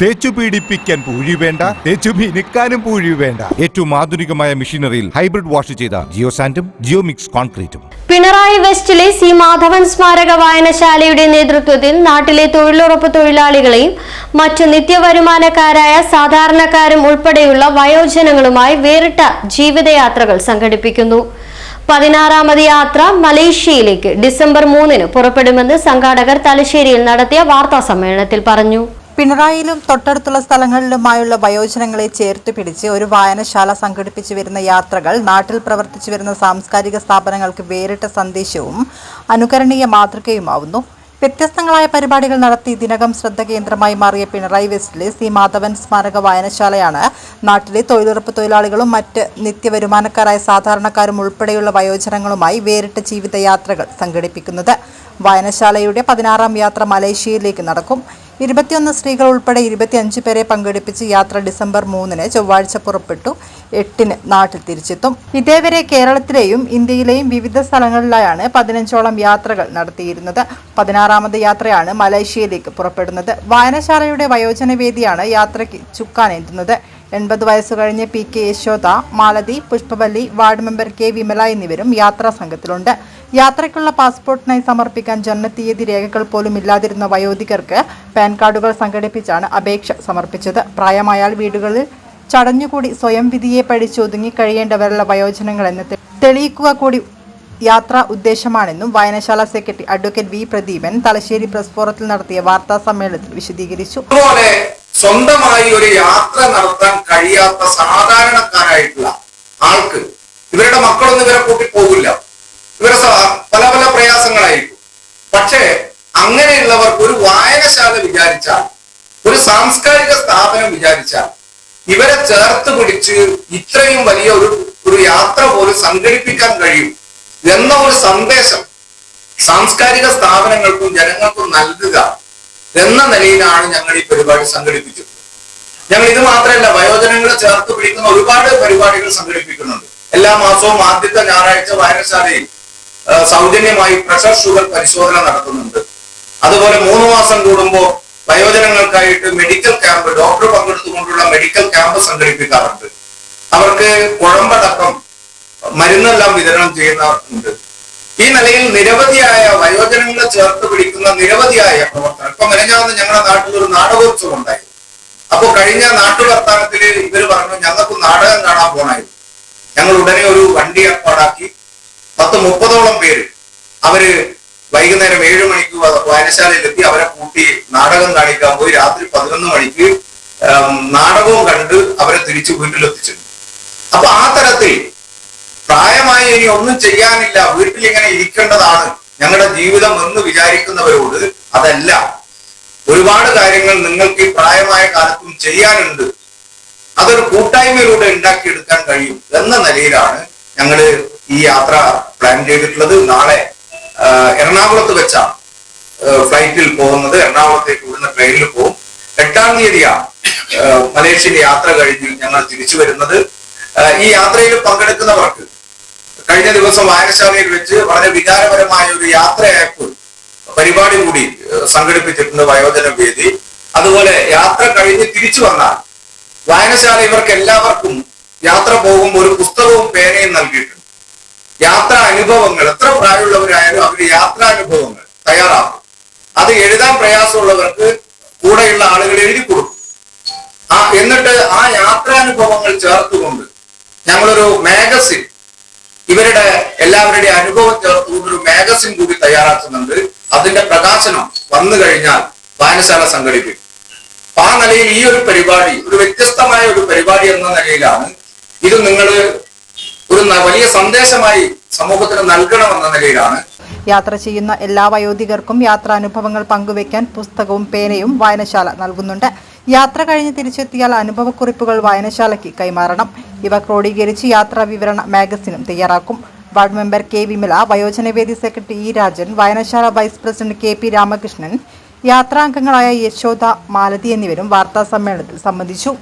തേച്ചു പീഡിപ്പിക്കാൻ പൂഴി വേണ്ട തേച്ചു മിനുക്കാനും പൂഴി വേണ്ട. ഏറ്റവും ആധുനികമായ മെഷീനറിയിൽ ഹൈബ്രിഡ് വാഷ് ചെയ്ത ജിയോ സാൻഡും ജിയോ മിക്സ് കോൺക്രീറ്റും. പിണറായി വെസ്റ്റിലെ സി മാധവൻ സ്മാരക വായനശാലയുടെ നേതൃത്വത്തിൽ നാട്ടിലെ തൊഴിലുറപ്പ് തൊഴിലാളികളെയും മറ്റു നിത്യവരുമാനക്കാരായ സാധാരണക്കാരും ഉൾപ്പെടെയുള്ള വയോജനങ്ങളുമായി വേറിട്ട ജീവിതയാത്രകൾ സംഘടിപ്പിക്കുന്നു. പതിനാറാമത് യാത്ര മലേഷ്യയിലേക്ക് ഡിസംബർ മൂന്നിന് പുറപ്പെടുമെന്ന് സംഘാടകർ തലശ്ശേരിയിൽ നടത്തിയ വാർത്താ സമ്മേളനത്തിൽ പറഞ്ഞു. പിണറായിലും തൊട്ടടുത്തുള്ള സ്ഥലങ്ങളിലുമായുള്ള വയോജനങ്ങളെ ചേർത്ത് പിടിച്ച് ഒരു വായനശാല സംഘടിപ്പിച്ചു വരുന്ന യാത്രകൾ നാട്ടിൽ പ്രവർത്തിച്ചു വരുന്ന സാംസ്കാരിക സ്ഥാപനങ്ങൾക്ക് വേറിട്ട സന്ദേശവും അനുകരണീയ മാതൃകയുമാവുന്നു. വ്യത്യസ്തങ്ങളായ പരിപാടികൾ നടത്തി ഇതിനകം ശ്രദ്ധ കേന്ദ്രമായി മാറിയ പിണറായി വെസ്റ്റിലെ സി. മാധവൻ സ്മാരക വായനശാലയാണ് നാട്ടിലെ തൊഴിലുറപ്പ് തൊഴിലാളികളും മറ്റ് നിത്യവരുമാനക്കാരായ സാധാരണക്കാരും ഉൾപ്പെടെയുള്ള വയോജനങ്ങളുമായി വേറിട്ട ജീവിതയാത്രകൾ സംഘടിപ്പിക്കുന്നത്. വായനശാലയുടെ പതിനാറാം യാത്ര മലേഷ്യയിലേക്ക് നടക്കും. ഇരുപത്തിയൊന്ന് സ്ത്രീകൾ ഉൾപ്പെടെ ഇരുപത്തിയഞ്ച് പേരെ പങ്കെടുപ്പിച്ച് യാത്ര ഡിസംബർ മൂന്നിന് ചൊവ്വാഴ്ച പുറപ്പെട്ടു. എട്ടിന് നാട്ടിൽ തിരിച്ചെത്തും. ഇതേവരെ കേരളത്തിലെയും ഇന്ത്യയിലെയും വിവിധ സ്ഥലങ്ങളിലായാണ് പതിനഞ്ചോളം യാത്രകൾ നടത്തിയിരുന്നത്. പതിനാറാമത് യാത്രയാണ് മലേഷ്യയിലേക്ക് പുറപ്പെടുന്നത്. വായനശാലയുടെ വയോജനവേദിയാണ് യാത്രയ്ക്ക് ചുക്കാനേന്തുന്നത്. എൺപത് വയസ്സ് കഴിഞ്ഞ P K Yashoda Malathi Pushpavalli ward member K Vimala എന്നിവരും യാത്രാ സംഘത്തിലുണ്ട്. യാത്രയ്ക്കുള്ള പാസ്പോർട്ടിനായി സമർപ്പിക്കാൻ ജനനത്തീയതി രേഖകൾ പോലും ഇല്ലാതിരുന്ന വയോധികർക്ക് പാൻ കാർഡുകൾ സംഘടിപ്പിച്ചാണ് അപേക്ഷ സമർപ്പിച്ചത്. പ്രായമായാൽ വീടുകളിൽ ചടഞ്ഞുകൂടി സ്വയം വിധിയെ പഠിച്ച് ഒതുങ്ങിക്കഴിയേണ്ടവരുള്ള വയോജനങ്ങൾ എന്ന് തെളിയിക്കുക കൂടി യാത്രാ ഉദ്ദേശമാണെന്നും വായനശാല secretary advocate V Pradeepan Thalassery press ഫോറത്തിൽ നടത്തിയ വാർത്താ സമ്മേളനത്തിൽ വിശദീകരിച്ചു. അതുപോലെ സ്വന്തമായി ഒരു യാത്ര നടത്താൻ കഴിയാത്ത സാധാരണക്കാരായിട്ടുള്ള ആൾക്ക് ഇവരുടെ മക്കളൊന്നും ഇവരെ കൂട്ടി പോകില്ല ഇവരെ പല പല പ്രയാസങ്ങളായിരിക്കും. പക്ഷേ അങ്ങനെയുള്ളവർക്ക് ഒരു വായനശാല വിചാരിച്ചാൽ ഒരു സാംസ്കാരിക സ്ഥാപനം വിചാരിച്ചാൽ ഇവരെ ചേർത്ത് പിടിച്ച് ഇത്രയും വലിയ ഒരു ഒരു യാത്ര പോലും സംഘടിപ്പിക്കാൻ കഴിയും എന്ന ഒരു സന്ദേശം സാംസ്കാരിക സ്ഥാപനങ്ങൾക്കും ജനങ്ങൾക്കും നൽകുക എന്ന നിലയിലാണ് ഞങ്ങൾ ഈ പരിപാടി സംഘടിപ്പിച്ചത്. ഞങ്ങൾ ഇത് മാത്രമല്ല വയോജനങ്ങളെ ചേർത്ത് പിടിക്കുന്ന ഒരുപാട് പരിപാടികൾ സംഘടിപ്പിക്കുന്നുണ്ട്. എല്ലാ മാസവും ആദ്യത്തെ ഞായറാഴ്ച വായനശാലയിൽ സൗജന്യമായി പ്രഷർ ഷുഗർ പരിശോധന നടത്തുന്നുണ്ട്. അതുപോലെ മൂന്ന് മാസം കൂടുമ്പോൾ വയോജനങ്ങൾക്കായിട്ട് മെഡിക്കൽ ക്യാമ്പ് ഡോക്ടർ പങ്കെടുത്തുകൊണ്ടുള്ള മെഡിക്കൽ ക്യാമ്പ് സംഘടിപ്പിക്കാറുണ്ട്. അവർക്ക് കുഴമ്പടക്കം മരുന്നെല്ലാം വിതരണം ചെയ്യുന്നവർക്കുണ്ട് ഈ നിലയിൽ നിരവധിയായ വയോജനങ്ങളെ ചേർത്ത് പിടിക്കുന്ന നിരവധിയായ പ്രവർത്തനം. ഇപ്പൊ മെനഞ്ഞാന്ന് ഞങ്ങളുടെ നാട്ടിൽ ഒരു നാടകോത്സവം ഉണ്ടായി അപ്പോ കഴിഞ്ഞ നാട്ടുവർത്താനത്തിൽ ഇവർ പറഞ്ഞു ഞങ്ങൾക്ക് നാടകം കാണാൻ പോണായിരുന്നു. ഞങ്ങൾ ഉടനെ ഒരു പത്ത് മുപ്പതോളം പേര് അവർ വൈകുന്നേരം ഏഴ് മണിക്ക് വായനശാലയിലെത്തി അവരെ കൂട്ടി നാടകം കാണിക്കാൻ പോയി. രാത്രി പതിനൊന്ന് മണിക്ക് നാടകവും കണ്ട് അവരെ തിരിച്ചു വീട്ടിലെത്തിച്ചിട്ടുണ്ട് അപ്പൊ ആ തരത്തിൽ പ്രായമായി ഇനി ഒന്നും ചെയ്യാനില്ല. വീട്ടിൽ ഇങ്ങനെ ഇരിക്കേണ്ടതാണ്. ഞങ്ങളുടെ ജീവിതം എന്ന് വിചാരിക്കുന്നവരോട് അതല്ല. ഒരുപാട് കാര്യങ്ങൾ നിങ്ങൾക്ക് ഈ പ്രായമായ കാലത്തും ചെയ്യാനുണ്ട്. അതൊരു കൂട്ടായ്മയിലൂടെ ഉണ്ടാക്കിയെടുക്കാൻ കഴിയും എന്ന നിലയിലാണ് ഞങ്ങൾ ഈ യാത്ര പ്ലാൻ ചെയ്തിട്ടുള്ളത് നാളെ എറണാകുളത്ത് വെച്ചാണ്. ഫ്ലൈറ്റിൽ പോകുന്നത്. എറണാകുളത്തേക്ക് ഇവിടുന്ന് ട്രെയിനിൽ പോകും. എട്ടാം തീയതിയാണ് മലേഷ്യയിലെ യാത്ര കഴിഞ്ഞ് ഞങ്ങൾ തിരിച്ചു വരുന്നത്. ഈ യാത്രയിൽ പങ്കെടുക്കുന്നവർക്ക് കഴിഞ്ഞ ദിവസം വായനശാലയിൽ വെച്ച് വളരെ വികാരപരമായ ഒരു യാത്ര ആപ്പ് പരിപാടി കൂടി സംഘടിപ്പിച്ചിട്ടുണ്ട് വയോജന വേദി. അതുപോലെ യാത്ര കഴിഞ്ഞ് തിരിച്ചു വന്നാൽ വായനശാല ഇവർക്ക് എല്ലാവർക്കും യാത്ര പോകുമ്പോൾ ഒരു പുസ്തകവും പേനയും നൽകിയിട്ടുണ്ട്. യാത്രാ അനുഭവങ്ങൾ. എത്ര പ്രായമുള്ളവരായാലും അവർ യാത്രാനുഭവങ്ങൾ തയ്യാറാക്കും. അത് എഴുതാൻ പ്രയാസമുള്ളവർക്ക് കൂടെയുള്ള ആളുകൾ എഴുതി കൊടുക്കും. ആ എന്നിട്ട് ആ യാത്രാനുഭവങ്ങൾ ചേർത്തുകൊണ്ട് ഞങ്ങളൊരു മാഗസിൻ ഇവരുടെ എല്ലാവരുടെയും അനുഭവം ചേർത്തുകൊണ്ട് ഒരു മാഗസിൻ കൂടി തയ്യാറാക്കുന്നുണ്ട്. അതിന്റെ പ്രകാശനം വന്നു കഴിഞ്ഞാൽ വായനശാല സംഘടിപ്പിക്കും. ആ നിലയിൽ ഈ ഒരു പരിപാടി ഒരു വ്യത്യസ്തമായ ഒരു പരിപാടി എന്ന നിലയിലാണ് ഇത് നിങ്ങൾ ഒരു വലിയ സന്ദേശമായി സമൂഹത്തിന് നൽകണമെന്ന നിലയിലാണ്. യാത്ര ചെയ്യുന്ന എല്ലാ വയോധികർക്കും യാത്രാനുഭവങ്ങൾ പങ്കുവയ്ക്കാൻ പുസ്തകവും പേനയും വായനശാല നൽകുന്നുണ്ട്. യാത്ര കഴിഞ്ഞ് തിരിച്ചെത്തിയാൽ അനുഭവക്കുറിപ്പുകൾ വായനശാലയ്ക്ക് കൈമാറണം. ഇവ ക്രോഡീകരിച്ച് യാത്രാ വിവരണ മാഗസിനും തയ്യാറാക്കും. വാർഡ് മെമ്പർ കെ വിമല വയോജനവേദി സെക്രട്ടറി ഇ രാജൻ വായനശാല vice president K P Ramakrishnan യാത്രാംഗങ്ങളായ Yashoda Malathi എന്നിവരും വാർത്താ സമ്മേളനത്തിൽ സംബന്ധിച്ചു.